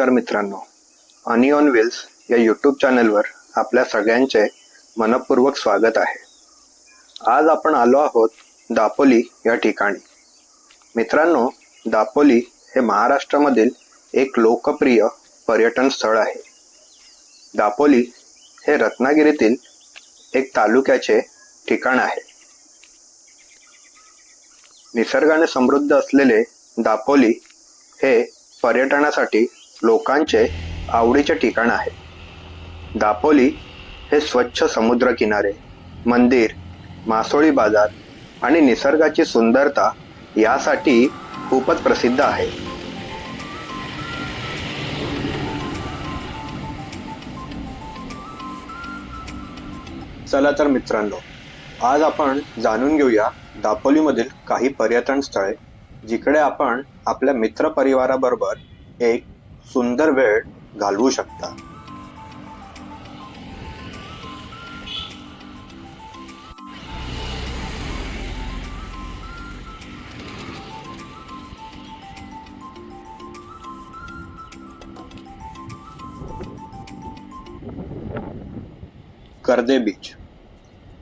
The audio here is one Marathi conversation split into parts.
नमस्कार मित्रांनो. अनी ऑन व्हील्स या यूट्यूब चॅनलवर आपल्या सगळ्यांचे मनपूर्वक स्वागत आहे. आज आपण आलो आहोत दापोली या ठिकाणी. मित्रांनो दापोली हे महाराष्ट्रामधील एक लोकप्रिय पर्यटन स्थळ आहे. दापोली हे रत्नागिरीतील एक तालुक्याचे ठिकाण आहे. निसर्गाने समृद्ध असलेले दापोली हे पर्यटनासाठी लोकांचे आवडीचे ठिकाण आहे. दापोली हे स्वच्छ समुद्रकिनारे मंदिर मासोळी बाजार आणि निसर्गाची सुंदरता यासाठी खूपच प्रसिद्ध आहे. चला तर मित्रांनो आज आपण जाणून घेऊया दापोलीमधील काही पर्यटन स्थळे जिकडे आपण आपल्या मित्र परिवाराबरोबर एक सुंदर वेळ घालवू शकता. कर्दे बीच.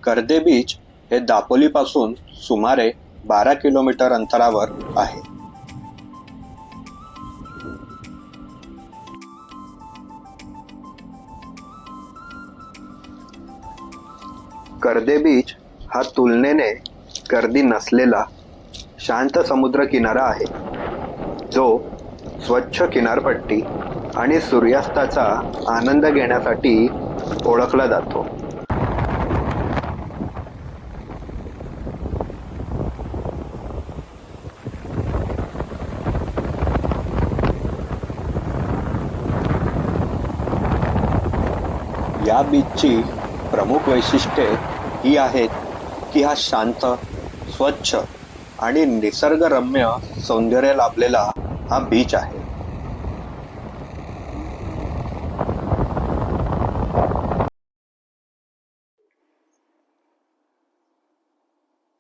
कर्दे बीच हे दापोलीपासून सुमारे बारा किलोमीटर अंतरावर आहे. कर्दे बीच हा तुलनेने गर्दी नसलेला शांत समुद्र किनारा आहे. जो स्वच्छ किनारपट्टी आणि सूर्यास्ताचा आनंद घेण्यासाठी ओळखला जातो. या बीचची प्रमुख वैशिष्ट्ये ही आहेत की हा शांत स्वच्छ आणि निसर्गरम्य सौंदर्य लाभलेला हा बीच आहे.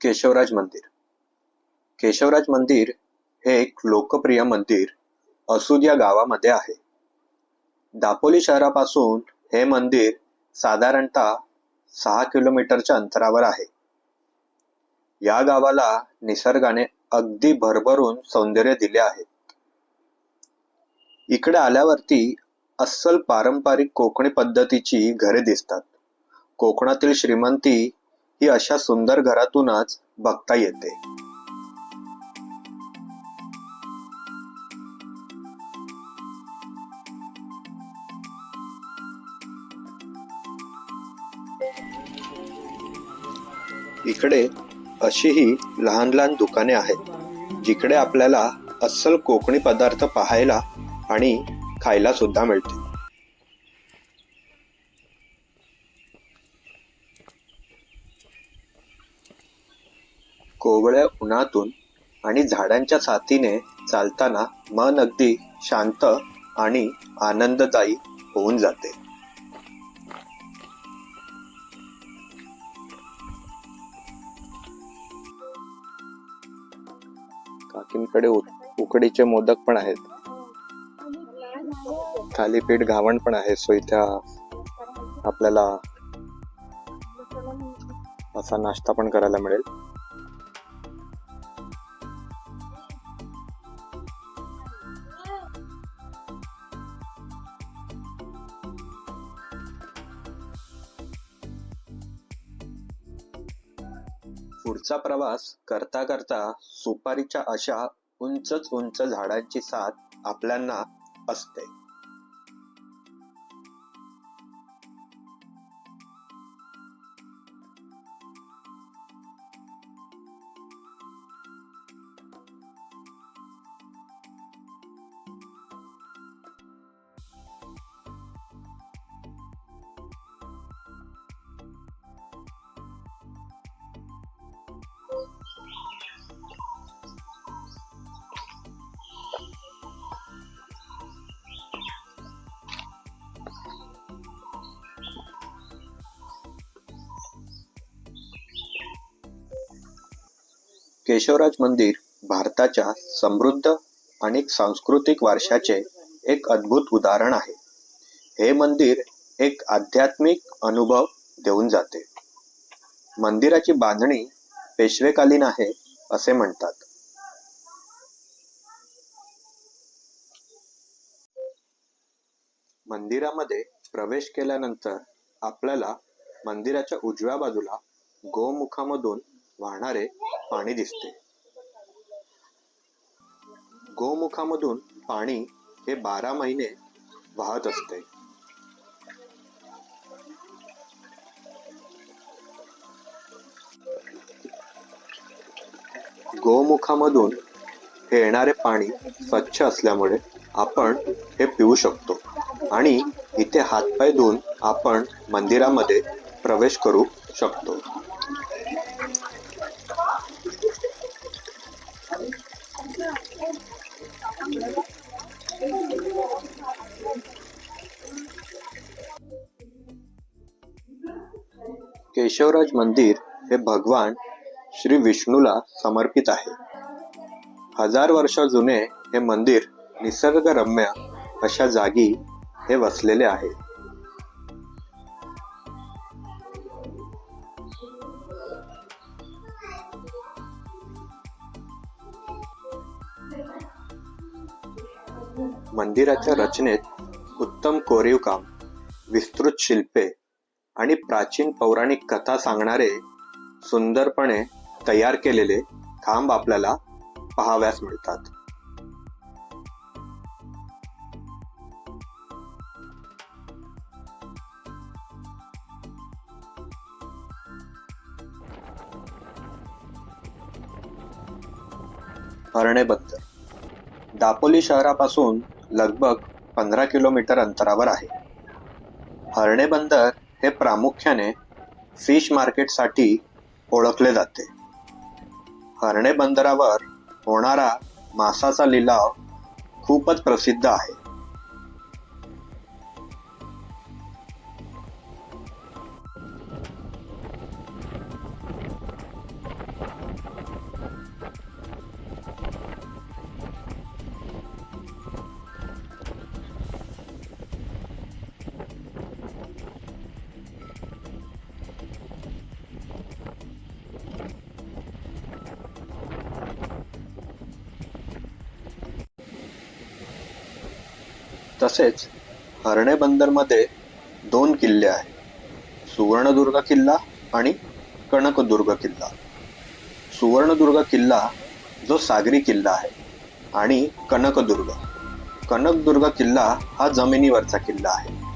केशवराज मंदिर. केशवराज मंदिर हे एक लोकप्रिय मंदिर असूद या गावामध्ये आहे. दापोली शहरापासून हे मंदिर साधारणतः सहा किलोमीटरच्या अंतरावर आहे. या गावाला निसर्गाने अगदी भरभरून सौंदर्य दिले आहे. इकडे आल्यावरती अस्सल पारंपरिक कोकणी पद्धतीची घरे दिसतात. कोकणातील श्रीमंती ही अशा सुंदर घरातूनच बघता येते. इकडे अशीही लहान लहान दुकाने आहेत जिकडे आपल्याला अस्सल कोकणी पदार्थ पाहायला आणि खायला सुद्धा मिळते. कोवळ्या उन्हातून आणि झाडांच्या साथीने चालताना मन अगदी शांत आणि आनंददायी होऊन जाते. काकींकडे उकडीचे मोदक पण आहेत. थालीपीठ घावण पण आहे सो इथे आपल्याला असा नाश्ता पण करायला मिळेल. पुढचा प्रवास करता करता सुपारीच्या अशा उंचच उंच झाडांची साथ आपल्यांना असते. केशवराज मंदिर भारताच्या समृद्ध आणि सांस्कृतिक वारशाचे एक अद्भुत उदाहरण आहे. हे मंदिर एक आध्यात्मिक अनुभव देऊन जाते. मंदिराची बांधणी पेशवेकालीन आहे असे म्हणतात. मंदिरामध्ये प्रवेश केल्यानंतर आपल्याला मंदिराच्या उजव्या बाजूला गोमुखामधून वाहणारे पाणी दिसते. गोमुखामधून पाणी हे बारा महिने वाहत असते. गोमुखामधून हे येणारे पाणी स्वच्छ असल्यामुळे आपण हे पिऊ शकतो आणि इथे हातपाय धुवून आपण मंदिरामध्ये प्रवेश करू शकतो. केशवराज मंदिर हे भगवान श्री विष्णूला समर्पित आहे. हजार वर्ष जुने हे मंदिर निसर्गरम्य अशा जागी हे वसलेले आहे. मंदिराच्या रचनेत उत्तम कोरीव काम विस्तृत शिल्पे आणि प्राचीन पौराणिक कथा सांगणारे सुंदरपणे तयार केलेले खांब आपल्याला पाहाव्यास मिळतात. हरणे बंदर दापोली शहरापासून लगभग पंधरा किलोमीटर अंतरावर आहे. हरणे बंदर हे प्रामुख्याने फिश मार्केटसाठी ओळखले जाते. हरणे बंदरावर होणारा मासाचा लिलाव खूपच प्रसिद्ध आहे. तसेच हर्णे बंदरमध्ये दोन किल्ले आहेत. सुवर्णदुर्ग किल्ला आणि कणकदुर्ग किल्ला. सुवर्णदुर्ग किल्ला जो सागरी किल्ला आहे आणि कनकदुर्ग कनकदुर्ग किल्ला हा जमिनीवरचा किल्ला आहे.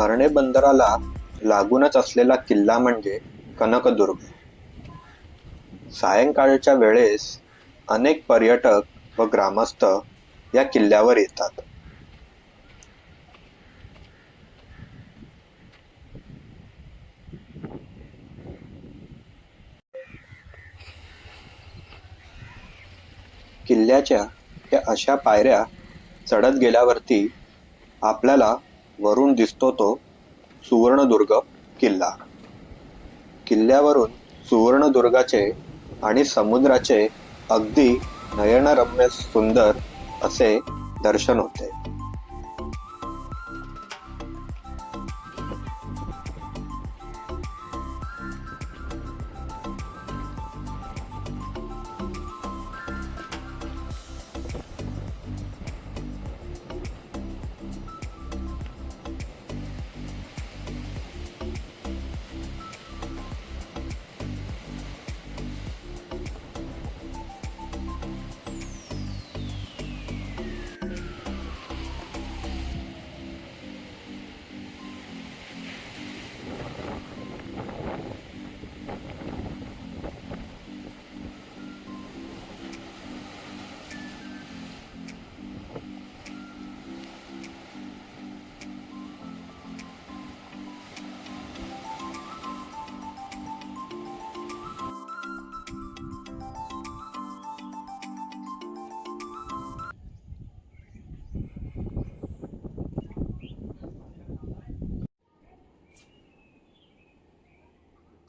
हरणे बंदराला लागूनच असलेला किल्ला म्हणजे कनकदुर्ग. सायंकाळच्या वेळेस अनेक पर्यटक व ग्रामस्थ या किल्ल्यावर येतात. किल्ल्याच्या या अशा पायऱ्या चढत गेल्यावरती आपल्याला वरून दिसतो तो सुवर्णदुर्ग किल्ला. किल्ल्यावरून सुवर्णदुर्गाचे आणि समुद्राचे अगदी नयनरम्य सुंदर असे दर्शन होते.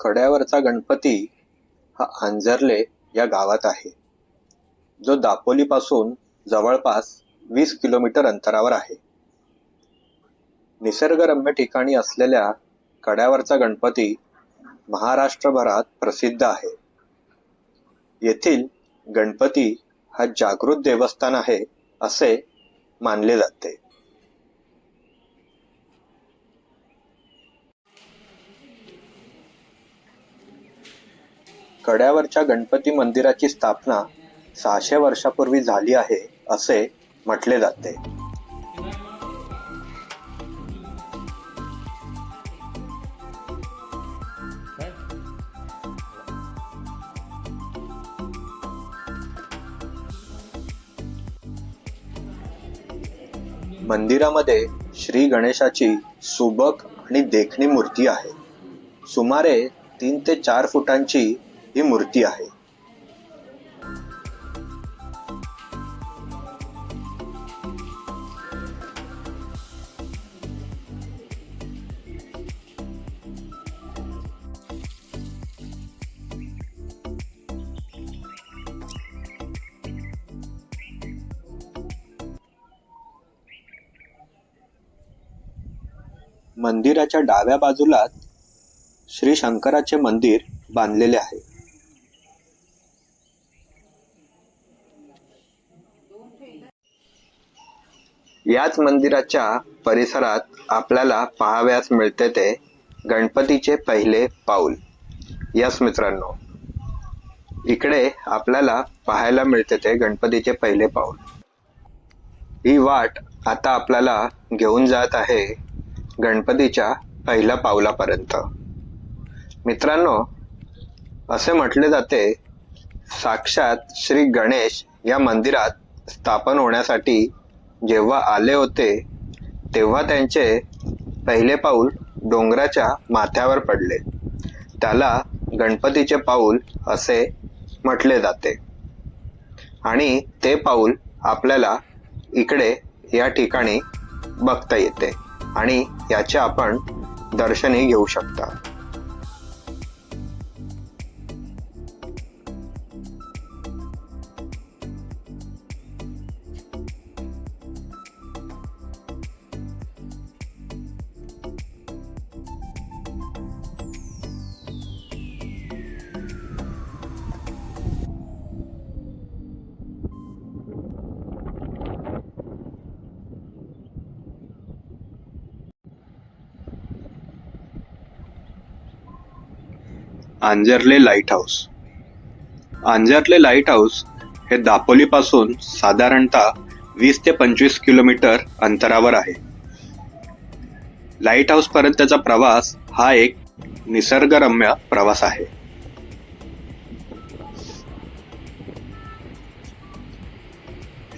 कड्यावरचा गणपती हा आंजर्ले या गावात आहे. जो दापोलीपासून जवळपास वीस किलोमीटर अंतरावर आहे. निसर्गरम्य ठिकाणी असलेल्या कड्यावरचा गणपती महाराष्ट्रभरात प्रसिद्ध आहे. येथील गणपती हा जागृत देवस्थान आहे असे मानले जाते. कड्यावरच्या गणपती मंदिराची स्थापना सहाशे वर्षापूर्वी झाली आहे असे म्हटले जाते. मंदिरामध्ये श्री गणेशाची सुबक आणि देखणी मूर्ती आहे. सुमारे तीन ते चार फुटांची ही मूर्ती आहे. मंदिराच्या डाव्या बाजूलाच श्री शंकराचे मंदिर बांधलेले आहे. याच मंदिराच्या परिसरात आपल्याला पाहावयास मिळते ते गणपतीचे पहिले पाऊल. यस मित्रांनो इकडे आपल्याला पाहायला मिळते ते गणपतीचे पहिले पाऊल. ही वाट आता आपल्याला घेऊन जात आहे गणपतीच्या पहिल्या पावलापर्यंत. मित्रांनो असे म्हटले जाते साक्षात श्री गणेश या मंदिरात स्थापन होण्यासाठी जेव्हा आले होते तेव्हा त्यांचे पहिले पाऊल डोंगराच्या माथ्यावर पडले. त्याला गणपतीचे पाऊल असे म्हटले जाते. आणि ते पाऊल आपल्याला इकडे या ठिकाणी बघता येते आणि याचे आपण दर्शनही घेऊ शकता. Anjarle lighthouse Anjarle lighthouse हे दापोलीपासून साधारणतः वीस ते पंचवीस किलोमीटर अंतरावर आहे. लाइट हाऊसपर्यंतचा प्रवास हा एक निसर्गरम्य प्रवास आहे.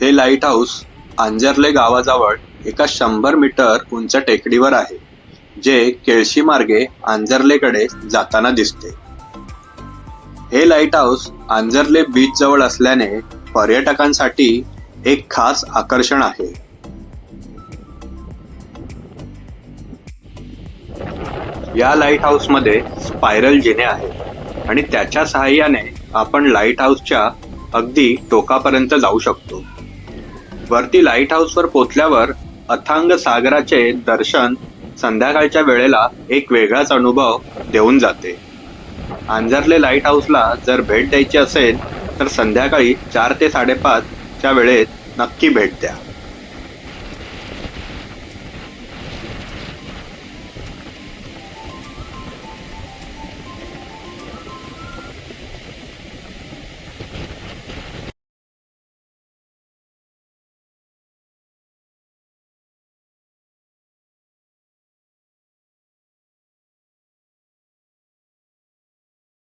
हे लाइट हाऊस आंजर्ले गावाजवळ एका शंभर मीटर उंच टेकडीवर आहे जे केळशी मार्गे आंजर्लेकडे जाताना दिसते. हे लाइट हाऊस आंजर्ले बीच जवळ असल्याने पर्यटकांसाठी एक खास आकर्षण आहे. या लाइट हाऊसमध्ये स्पायरल जिने आहेत आणि त्याच्या सहाय्याने आपण लाइट हाऊसच्या अगदी टोकापर्यंत जाऊ शकतो. वरती लाइट हाऊसवर पोचल्यावर अथांग सागराचे दर्शन संध्याकाळच्या वेळेला एक वेगळाच अनुभव देऊन जाते. आंजरले लाइट हाऊसला जर भेट द्यायची असेल तर संध्याकाळी चार ते साडेपाचच्या वेळेत नक्की भेट द्या.